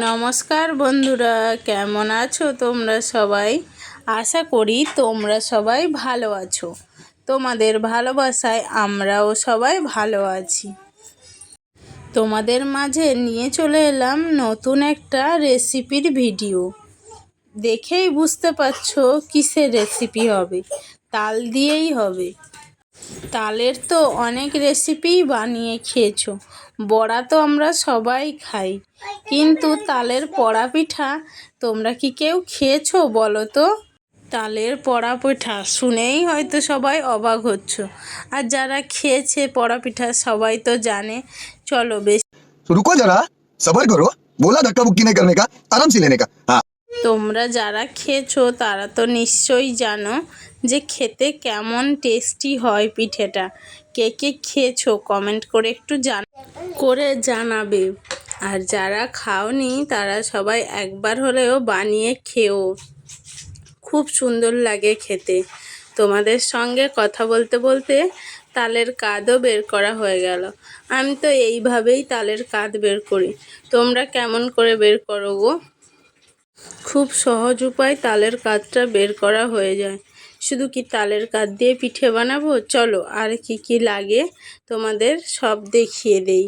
নমস্কার বন্ধুরা, কেমন আছো তোমরা সবাই? আশা করি তোমরা সবাই ভালো আছো। তোমাদের ভালোবাসায় আমরাও সবাই ভালো আছি। তোমাদের মাঝে নিয়ে চলে এলাম নতুন একটা রেসিপির ভিডিও। দেখেই বুঝতে পারছ কিসের রেসিপি হবে, তাল দিয়েই হবে। তালের তো অনেক রেসিপিই বানিয়ে খেয়েছো। বড়া তো আমরা সবাই খাই। কিন্তু তালের পড়া পিঠা তোমরা কি কেউ খেয়েছো বলো তো? তালের পড়া পিঠা শুনেই হয়তো সবাই অবাক হচ্ছ। আর যারা খেয়েছে পড়া পিঠা সবাই তো জানে। চলো বেশ। রুকো যারা সবার করো। বলা ধাক্কা বুক্কি নেই কারণে কা আরাম সে কা। হ্যাঁ। তোমরা যারা খেয়েছো তারা তো নিশ্চয়ই জানো। যে খেতে কেমন টেস্টি হয় পিঠেটা। কে কে খেয়েছো? কমেন্ট করে একটু জান করে জানাবে। আর যারা খাওনি, তারা সবাই একবার হলেও বানিয়ে খেও। খুব সুন্দর লাগে খেতে। তোমাদের সঙ্গে কথা বলতে বলতে তালের কাদও বের করা হয়ে গেল। আমি তো এইভাবেই তালের কাদ বের করি। তোমরা কেমন করে বের করো গো? খুব সহজ উপায় তালের কাঠটা বের করা হয়ে যায়। শুধু কি তালের কাঠ দিয়ে পিঠে বানাবো? চলো, আর কি কি লাগে তোমাদের সব দেখিয়ে দেই।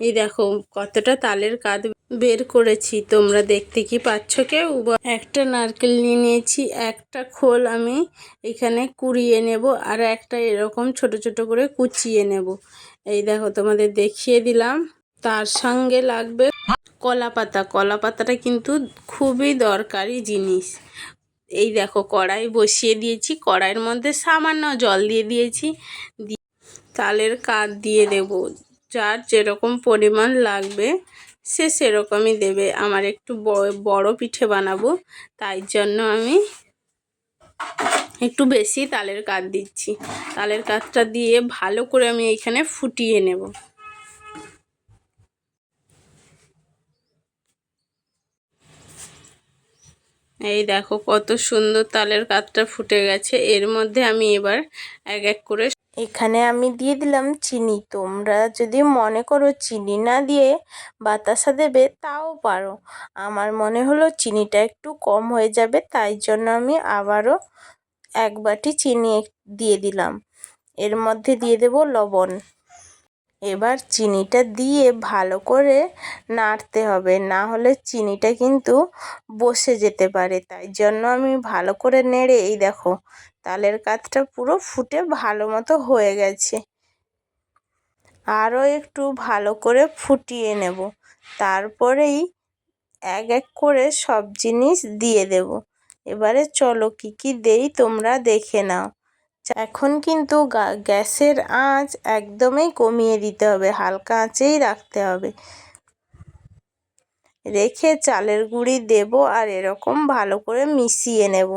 এই দেখো, কতটা তালের কাঠ বের করেছি। তোমরা দেখতে কি পাচ্ছ কেউ? একটা নারকেল নিয়ে নিয়েছি, একটা খোল আমি এখানে কুড়িয়ে নেব, আর একটা এরকম ছোট ছোট করে কুচিয়ে নেব। এই দেখো, তোমাদের দেখিয়ে দিলাম। তার সঙ্গে লাগবে কলা পাতা কলা পাতাটা কিন্তু খুবই দরকারি জিনিস। এই দেখো কড়াই বসিয়ে দিয়েছি। কড়াইয়ের মধ্যে সামান্য জল দিয়ে দিয়েছি। তালের কাঠ দিয়ে দেব। যার যেরকম পরিমাণ লাগবে সে সেরকমই দেবে। আমার একটু বড় পিঠে বানাবো। তাই জন্য আমি একটু বেশি তালের কাঠ দিচ্ছি। তালের কাঠটা দিয়ে ভালো করে আমি এখানে ফুটিয়ে নেব। এই দেখো কত সুন্দর তালের কাঠটা ফুটে গেছে। এর মধ্যে আমি এবার এক এক করে এখানে আমি দিয়ে দিলাম চিনি। তোমরা যদি মনে করো চিনি না দিয়ে বাতাসা দেবে, তাও পারো। আমার মনে হলো চিনিটা একটু কম হয়ে যাবে, তাই জন্য আমি আবারও এক বাটি চিনি দিয়ে দিলাম। এর মধ্যে দিয়ে দেব লবণ। এবার চিনিটা দিয়ে ভালো করে নাড়তে হবে। না হলে চিনিটা কিন্তু বসে যেতে পারে। তাই জন্য আমি ভালো করে নেড়ে, এই দেখো, তালের কাঠটা পুরো ফুটে ভালো মতো হয়ে গেছে। আরও একটু ভালো করে ফুটিয়ে নেব। তারপরেই এক এক করে সব জিনিস দিয়ে দেব। এবারে চলো কি কি দেই তোমরা দেখে নাও। এখন কিন্তু গ্যাসের আঁচ একদমই কমিয়ে দিতে হবে, হালকা আঁচেই রাখতে হবে। রেখে চালের গুঁড়ি দেব আর এরকম ভালো করে মিশিয়ে নেব।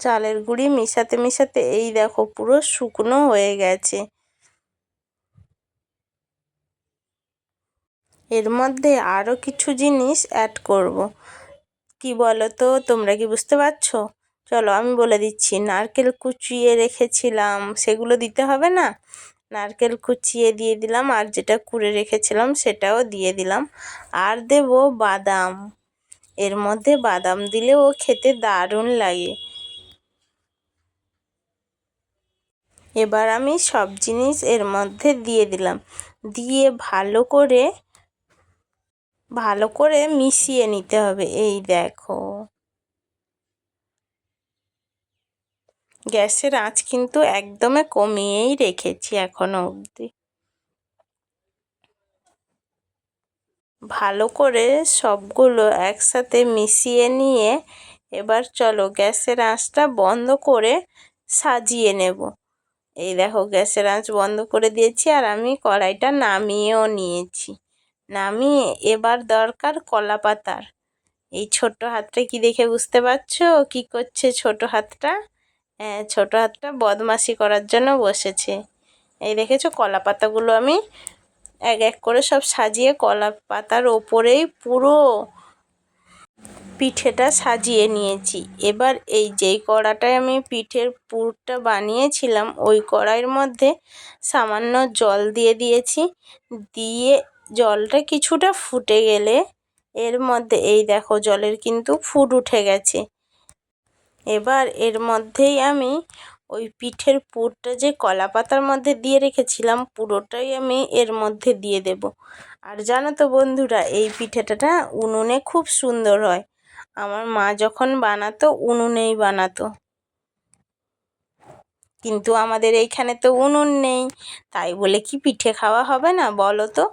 চালের গুঁড়ি মেশাতে মিশাতে এই দেখো পুরো শুকনো হয়ে গেছে। এর মধ্যে আরও কিছু জিনিস অ্যাড করব। কি বলো তো তোমরা কি বুঝতে পারছ? চলো আমি বলে দিচ্ছি, নারকেল কুচিয়ে রেখেছিলাম, সেগুলো দিতে হবে না? নারকেল কুচিয়ে দিয়ে দিলাম, আর যেটা কুড়ে রেখেছিলাম সেটাও দিয়ে দিলাম। আর দেব বাদাম। এর মধ্যে বাদাম দিলে ও খেতে দারুণ লাগে। এবার আমি সব জিনিস এর মধ্যে দিয়ে দিলাম। দিয়ে ভালো করে ভালো করে মিশিয়ে নিতে হবে। এই দেখো। গ্যাসের আঁচ কিন্তু একদমে কমিয়েই রেখেছি এখনও অবধি। ভালো করে সবগুলো একসাথে মিশিয়ে নিয়ে এবার চলো গ্যাসের আঁচটা বন্ধ করে সাজিয়ে নেব। এই দেখো, গ্যাসের আঁচ বন্ধ করে দিয়েছি আর আমি কড়াইটা নামিয়েও নিয়েছি। নামিয়ে এবার দরকার কলা পাতার। এই ছোট হাতটা কি দেখে বুঝতে পারছ? কি করছে ছোট হাতটা? হ্যাঁ ছোট হাতটা বদমাশি করার জন্য বসেছে। এই দেখেছ কলা পাতাগুলো আমি এক এক করে সব সাজিয়ে কলা পাতার ওপরেই পুরো পিঠেটা সাজিয়ে নিয়েছি। এবার এই যেই কড়াটায় আমি পিঠের পুরটা বানিয়েছিলাম, ওই কড়াইয়ের মধ্যে সামান্য জল দিয়ে দিয়েছি। দিয়ে জলটা কিছুটা ফুটে গেলে এর মধ্যে, এই দেখো জলের কিন্তু ফুট উঠে গেছে। এবার এর মধ্যেই আমি ওই পিঠের পুরটা যে কলা পাতার মধ্যে দিয়ে রেখেছিলাম, পুরোটাই আমি এর মধ্যে দিয়ে দেব। আর জানো তো বন্ধুরা, এই পিঠেটা উনুনে খুব সুন্দর হয়। আমার মা যখন বানাতো, উনুনেই বানাতো। কিন্তু আমাদের এইখানে তো উনুন নেই। তাই বলে কি পিঠে খাওয়া হবে না, বলো তো?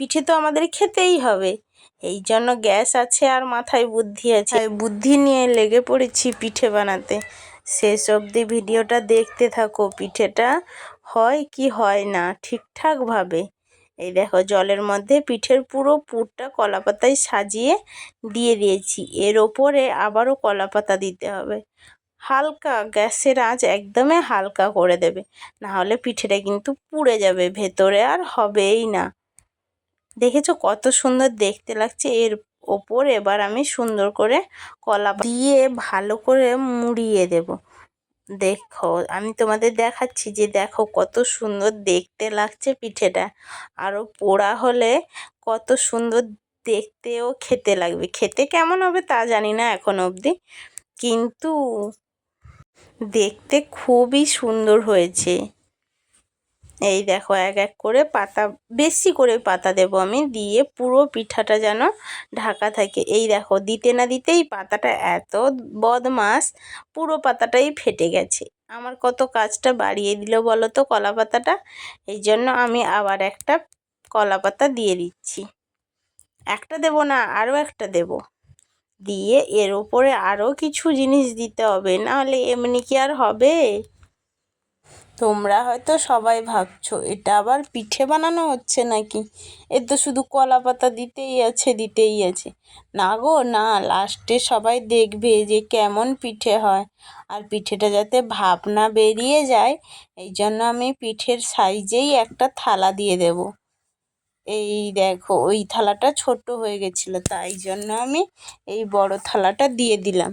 পিঠে তো আমাদের খেতেই হবে। এই জন্য গ্যাস আছে আর মাথায় বুদ্ধি আছে। বুদ্ধি নিয়ে লেগে পড়েছি পিঠে বানাতে। শেষ অবধি ভিডিওটা দেখতে থাকো, পিঠেটা হয় কি হয় না, ঠিকঠাকভাবে। এই দেখো, জলের মধ্যে পিঠের পুরো পুরটা কলা পাতায় সাজিয়ে দিয়ে দিয়েছি। এর ওপরে আবারও কলা পাতা দিতে হবে। হালকা, গ্যাসের আঁচ একদমই হালকা করে দেবে। না হলে পিঠেটা কিন্তু পুড়ে যাবে, ভেতরে আর হবেই না। দেখেছ কত সুন্দর দেখতে লাগছে? এর ওপর এবার আমি সুন্দর করে কলা দিয়ে ভালো করে মুড়িয়ে দেব। দেখো, আমি তোমাদের দেখাচ্ছি যে দেখো কত সুন্দর দেখতে লাগছে পিঠেটা। আরও পোড়া হলে কত সুন্দর দেখতেও খেতে লাগবে। খেতে কেমন হবে তা জানি না এখন অবধি। কিন্তু দেখতে খুবই সুন্দর হয়েছে। এই দেখো এক এক করে পাতা, বেশি করে পাতা দেব আমি, দিয়ে পুরো পিঠাটা যেন ঢাকা থাকে। এই দেখো, দিতে না দিতেই পাতাটা এত বদমাস পুরো পাতাটাই ফেটে গেছে। আমার কত কাজটা বাড়িয়ে দিল বলো তো কলা পাতাটা? এই জন্য আমি আবার একটা কলা পাতা দিয়ে দিচ্ছি। একটা দেব না আরও একটা দেব। দিয়ে এর ওপরে আরও কিছু জিনিস দিতে হবে, নাহলে এমনি কি আর হবে? তোমরা হয়তো সবাই ভাবছ, এটা আবার পিঠে বানানো হচ্ছে নাকি? এ তো শুধু কলা পাতা দিতেই আছে দিতেই আছে। না গো, না, লাস্টে সবাই দেখবে যে কেমন পিঠে হয়। আর পিঠেটা যাতে ভাপ না বেরিয়ে যায়, এই জন্য আমি পিঠের সাইজেই একটা থালা দিয়ে দেব। এই দেখো, ওই থালাটা ছোট হয়ে গেছিল, তাই জন্য আমি এই বড় থালাটা দিয়ে দিলাম।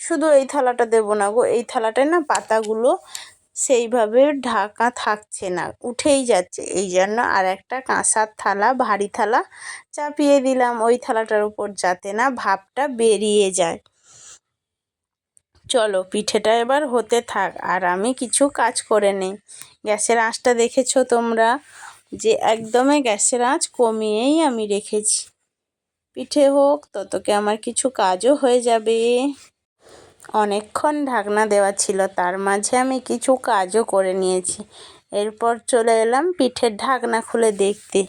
শুধু এই থালাটা দেবো না গো, এই থালাটায় না পাতাগুলো সেইভাবে ঢাকা থাকছে না, উঠেই যাচ্ছে। এই জন্য আর একটা কাঁসার থালা, ভারী থালা চাপিয়ে দিলাম। ওই থালাটার উপর যাতে না ভাপটা বেরিয়ে যায়। চলো, পিঠেটা এবার হতে থাক আর আমি কিছু কাজ করে নেই। গ্যাসের আঁচটা দেখেছ তোমরা? যে একদমই গ্যাসের আঁচ কমিয়েই আমি রেখেছি। পিঠে হোক, ততকে আমার কিছু কাজও হয়ে যাবে। অনেকক্ষণ ঢাকনা দেওয়া ছিল, তার মাঝে আমি কিছু কাজও করে নিয়েছি। এরপর চলে এলাম পিঠের ঢাকনা খুলে দেখতে।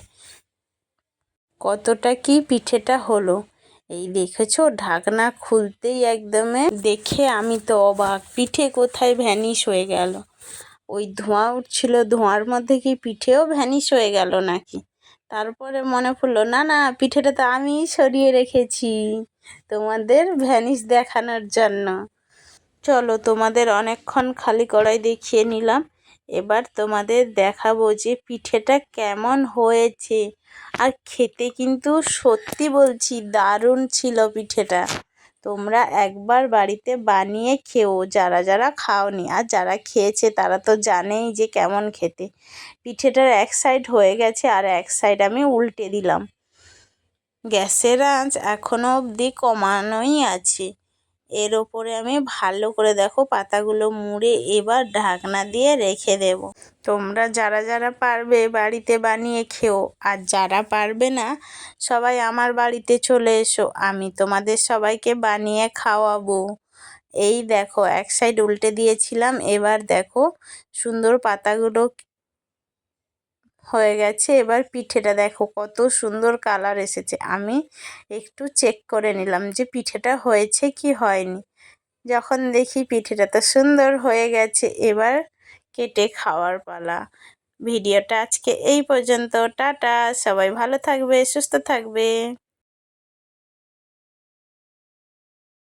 কতটা কি পিঠেটা হলো? এই দেখেছ, ঢাকনা খুলতেই একদমে দেখে আমি তো অবাক, পিঠে কোথায় ভ্যানিশ হয়ে গেল? ওই ধোঁয়া উঠছিল, ধোঁয়ার মধ্যে কি পিঠেও ভ্যানিশ হয়ে গেল নাকি? তারপরে মনে পড়ল, না না, পিঠেটা তো আমিই সরিয়ে রেখেছি। তোমাদের ভ্যানিশ দেখানোর জন্য। চলো তোমাদের অনেকক্ষণ খালি কড়াই দেখিয়ে নিলাম। এবার তোমাদের দেখাবো যে পিঠেটা কেমন হয়েছে। আর খেতে কিন্তু সত্যি বলছি দারুণ ছিল পিঠেটা। তোমরা একবার বাড়িতে বানিয়ে খেও, যারা যারা খাওনি। আর যারা খেয়েছে তারা তো জানেই যে কেমন খেতে। পিঠেটার এক সাইড হয়ে গেছে আর এক সাইড আমি উল্টে দিলাম। গ্যাসের আঁচ এখনও অবধি কমানোই আছে। এর ওপরে আমি ভালো করে দেখো পাতাগুলো মুড়ে এবার ঢাকনা দিয়ে রেখে দেব। তোমরা যারা যারা পারবে বাড়িতে বানিয়ে খেও, আর যারা পারবে না, সবাই আমার বাড়িতে চলে এসো, আমি তোমাদের সবাইকে বানিয়ে খাওয়াবো। এই দেখো, এক সাইড উল্টে দিয়েছিলাম, এবার দেখো সুন্দর পাতাগুলো হয়ে গেছে। এবার পিঠেটা দেখো কত সুন্দর কালার এসেছে। আমি একটু চেক করে নিলাম যে পিঠেটা হয়েছে কি হয়নি। যখন দেখি পিঠেটা তো সুন্দর হয়ে গেছে, এবার কেটে খাওয়ার পালা। ভিডিওটা আজকে এই পর্যন্ত। টাটা, সবাই ভালো থাকবে, সুস্থ থাকবে।